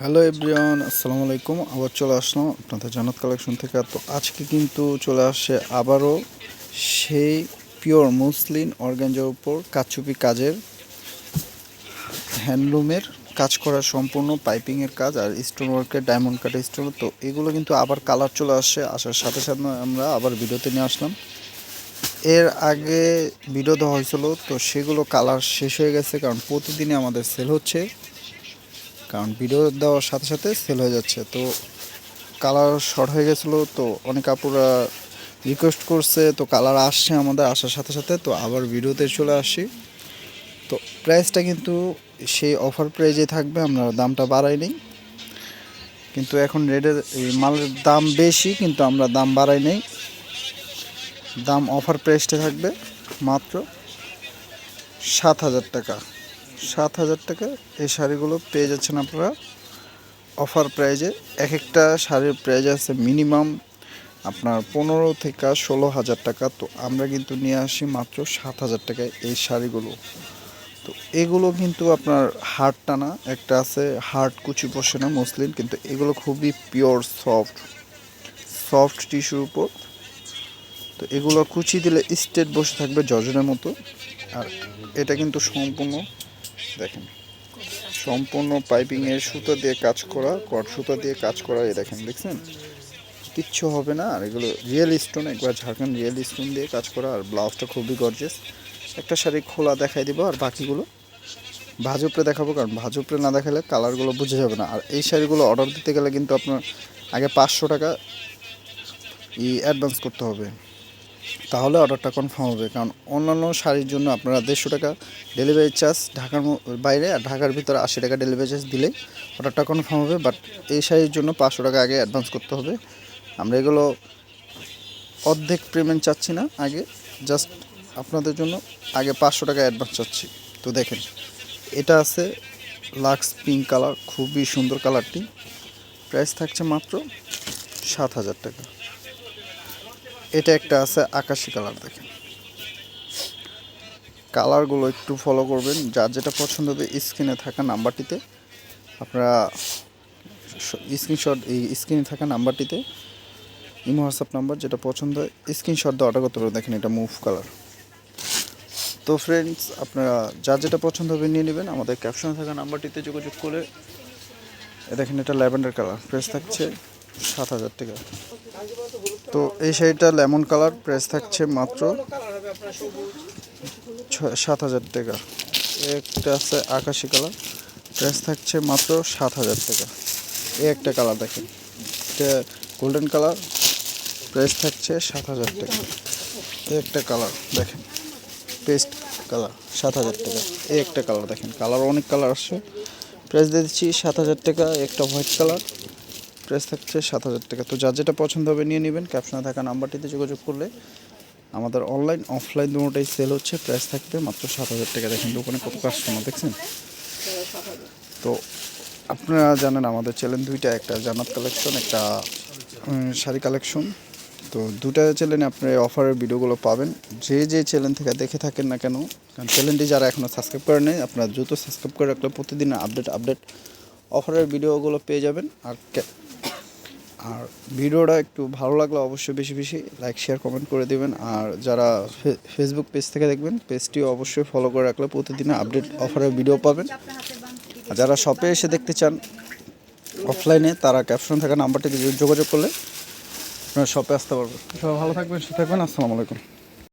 Hello everyone আসসালামু আলাইকুম আবার চলে আসলাম আপনাদের জানাত কালেকশন থেকে। তো আজকে কিন্তু চলে আসছে আবারও সেই পিওর মুসলিন অর্গানজার উপর কাচুপি কাজের হ্যান্ডলুমের কাজ করা সম্পূর্ণ পাইপিংয়ের কাজ আর স্টোন ওয়ার্কের ডায়মন্ড কাটের স্টোন তো এগুলো কিন্তু আবার কালার চলে আসছে। আসার সাথে সাথে আমরা আবার ভিডিওতে নিয়ে আসলাম। এর আগে ভিডিও দেওয়া হয়েছিল, তো সেগুলো কালার শেষ হয়ে গেছে কারণ প্রতিদিনই আমাদের সেল হচ্ছে। কারণ ভিডিও দেওয়ার সাথে সাথে সেল হয়ে যাচ্ছে। তো কালার শর্ট হয়ে গেছিল, তো অনেক আপুরা রিকোয়েস্ট করছে, তো কালার আসছে আমাদের আসার সাথে সাথে, তো আবার ভিডিওতে চলে আসি। তো প্রাইসটা কিন্তু সেই অফার প্রাইজে থাকবে, আমরা দামটা বাড়াই নেই। কিন্তু এখন রেডের এই মালের দাম বেশি, কিন্তু আমরা দাম বাড়াই নেই। দাম অফার প্রাইসটা থাকবে মাত্র সাত হাজার টাকা। সাত হাজার টাকা। এই শাড়িগুলো পেয়ে যাচ্ছেন আপনারা। অফার প্রাইজে এক একটা শাড়ির প্রাইজ আছে মিনিমাম আপনার পনেরো থেকে ষোলো হাজার টাকা। তো আমরা কিন্তু নিয়ে আসি মাত্র সাত হাজার টাকায় এই শাড়িগুলো। তো এগুলো কিন্তু আপনার হার্ড টানা, একটা আছে হার্ট কুচি বসে না মসলিন কিন্তু এগুলো খুবই পিওর সফট সফট টিস্যুর উপর। তো এগুলো কুচি দিলে স্টেট বসে থাকবে জজনের মতো। আর এটা কিন্তু সম্পূর্ণ দেখেন। সম্পূর্ণ পাইপিংয়ের সুতো দিয়ে কাজ করা, কট সুতো দিয়ে কাজ করা, এই দেখেন, দেখছেন? কিচ্ছু হবে না, আর এগুলো রিয়েল স্টোন একবার ঝাড়খণ্ড রিয়েল স্টোন দিয়ে কাজ করা, আর ব্লাউজটা খুবই গর্জেস একটা শাড়ি খোলা দেখাই দিব, আর বাকিগুলো ভাজুপরে দেখাবো, কারণ ভাজুপরে না দেখালে কালারগুলো বোঝা যাবে না। আর এই শাড়িগুলো অর্ডার দিতে গেলে কিন্তু আপনার আগে পাঁচশো টাকা ই অ্যাডভান্স করতে হবে। তাহলে অর্ডারটা কনফার্ম হবে। কারণ অন্যান্য শাড়ির জন্য আপনারা দেড়শো টাকা ডেলিভারি চার্জ ঢাকার বাইরে আর ঢাকার ভিতরে আশি টাকা ডেলিভারি চার্জ দিলেই অর্ডারটা কনফার্ম হবে। বাট এই শাড়ির জন্য পাঁচশো টাকা আগে অ্যাডভান্স করতে হবে। আমরা এগুলো অর্ধেক পেমেন্ট চাচ্ছি না আগে। জাস্ট আপনাদের জন্য আগে পাঁচশো টাকা অ্যাডভান্স চাচ্ছি। তো দেখেন, এটা আছে লাক্স পিঙ্ক কালার খুবই সুন্দর কালারটি প্রাইস থাকছে মাত্র সাত হাজার টাকা। এটা একটা আছে আকাশি কালার, দেখেন। কালারগুলো একটু ফলো করবেন। যার যেটা পছন্দ হবে স্ক্রিনে থাকা নাম্বারটিতে আপনারা স্ক্রিনশট এই স্ক্রিনে থাকা নাম্বারটিতে ইমো, হোয়াটসঅ্যাপ নাম্বার যেটা পছন্দ হয় স্ক্রিনশট দিয়ে অর্ডার করতে পারবেন। দেখেন এটা মুভ কালার তো ফ্রেন্ডস আপনারা যার যেটা পছন্দ হবে নিয়ে নেবেন। আমাদের ক্যাপশনে থাকা নাম্বারটিতে যোগাযোগ করে, দেখেন এটা ল্যাভেন্ডার কালার। প্রাইস থাকছে সাত হাজার টাকা। তো এই শাড়িটা লেমন কালার, প্রাইস থাকছে মাত্র সাত হাজার টাকা। একটা আছে আকাশি কালার, প্রাইস থাকছে মাত্র সাত হাজার টাকা। এই একটা কালার দেখেন, এটা গোল্ডেন কালার, প্রাইস থাকছে সাত হাজার টাকা। এই একটা কালার দেখেন, পেস্ট কালার, সাত হাজার টাকা। এই একটা কালার দেখেন, কালার অনেক কালার আসছে। প্রাইস দিয়ে দিচ্ছি সাত হাজার টাকা, একটা হোয়াইট কালার। প্রাইস থাকছে সাত হাজার টাকা। তো যার যেটা পছন্দ হবে নিয়ে নেবেন। ক্যাপশনে থাকা নাম্বারটিতে যোগাযোগ করলে আমাদের অনলাইন অফলাইন দুটোটাই সেল হচ্ছে। প্রাইস থাকবে মাত্র সাত হাজার টাকা। দেখেন দোকানে কত কাস্টমার দেখছেন? তো আপনারা জানেন আমাদের চ্যানেল দুইটা, একটা জানাত কালেকশন একটা শাড়ি কালেকশন তো দুটা চ্যানেলে আপনার অফারের ভিডিওগুলো পাবেন। যে যে চ্যানেল থেকে দেখে থাকেন না কেন, কারণ চ্যানেলটি যারা এখনও সাবস্ক্রাইব করে নেই, আপনারা দ্রুত সাবস্ক্রাইব করে রাখলে প্রতিদিন আপডেট আপডেট অফারের ভিডিওগুলো পেয়ে যাবেন। আর আর ভিডিওটা একটু ভালো লাগলে অবশ্যই বেশি বেশি লাইক শেয়ার কমেন্ট করে দেবেন। আর যারা ফেসবুক পেজ থেকে দেখবেন পেজটি অবশ্যই ফলো করে রাখলে প্রতিদিন আপডেট অফারের ভিডিও পাবেন। আর যারা শপে এসে দেখতে চান অফলাইনে তারা ক্যাপশন থাকা নাম্বারটিতে যোগাযোগ করলে আপনারা শপে আসতে পারবেন। সবাই ভালো থাকবেন, সুস্থ থাকবেন, আসসালামু আলাইকুম।